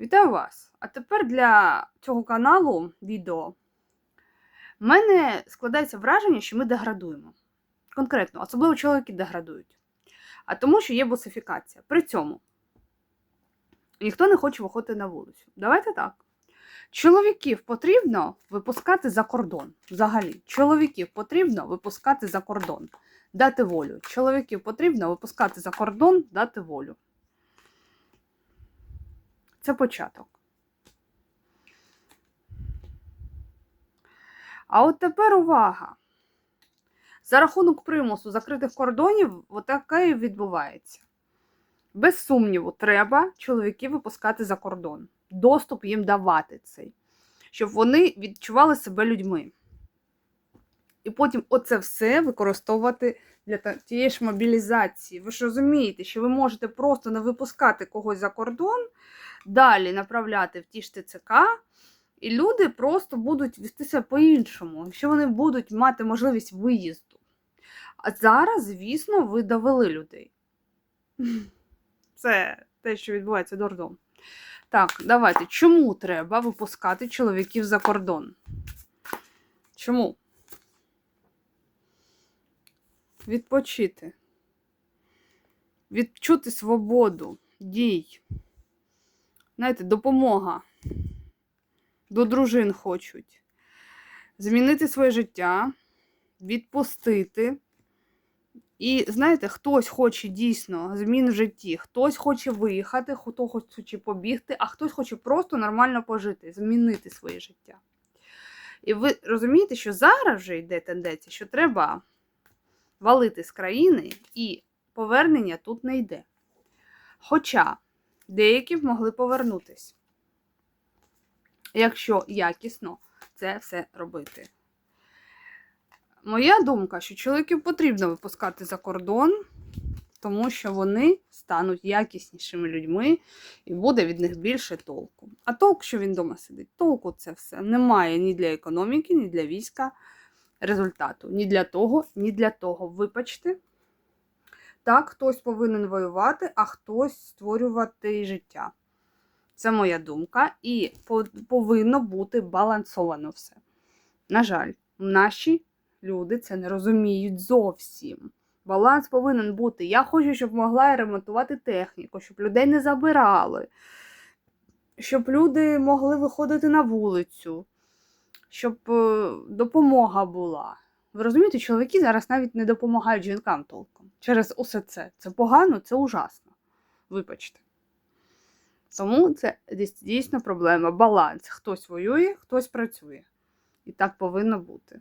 Вітаю вас! А тепер для цього каналу відео. У мене складається враження, що ми деградуємо. Конкретно, особливо чоловіки деградують. А тому, що є босифікація. При цьому ніхто не хоче виходити на вулицю. Давайте так. Чоловіків потрібно випускати за кордон. Взагалі, чоловіків потрібно випускати за кордон, дати волю. Чоловіків потрібно випускати за кордон, дати волю. Це початок. А от тепер увага. За рахунок примусу закритих кордонів отаке відбувається. Без сумніву, треба чоловіків випускати за кордон. Доступ їм давати цей, щоб вони відчували себе людьми. І потім оце все використовувати для тієї ж мобілізації. Ви ж розумієте, що ви можете просто не випускати когось за кордон, далі направляти в ті ж ТЦК, і люди просто будуть вести себе по-іншому, якщо вони будуть мати можливість виїзду. А зараз, звісно, ви довели людей. Це те, що відбувається дурдом. Так, давайте. Чому треба випускати чоловіків за кордон? Чому? Відпочити. Відчути свободу дій. Знаєте, допомога. До дружин хочуть. Змінити своє життя, відпустити. І знаєте, хтось хоче дійсно змін в житті, хтось хоче виїхати, хто хоче побігти, а хтось хоче просто нормально пожити, змінити своє життя. І ви розумієте, що зараз вже йде тенденція, що треба валити з країни, і повернення тут не йде. Хоча деякі б могли повернутись, якщо якісно це все робити. Моя думка, що чоловіків потрібно випускати за кордон, тому що вони стануть якіснішими людьми і буде від них більше толку. А толк, що він вдома сидить, толку це все немає ні для економіки, ні для війська результату. Ні для того, ні для того. Вибачте. Так, хтось повинен воювати, а хтось створювати життя. Це моя думка, і повинно бути балансовано все. На жаль, наші люди це не розуміють зовсім. Баланс повинен бути. Я хочу, щоб могла ремонтувати техніку, щоб людей не забирали, щоб люди могли виходити на вулицю, щоб е, допомога була. Ви розумієте, чоловіки зараз навіть не допомагають жінкам толком. Через усе це. Це погано, це ужасно. Вибачте. Тому це дійсно проблема. Баланс. Хтось воює, хтось працює. І так повинно бути.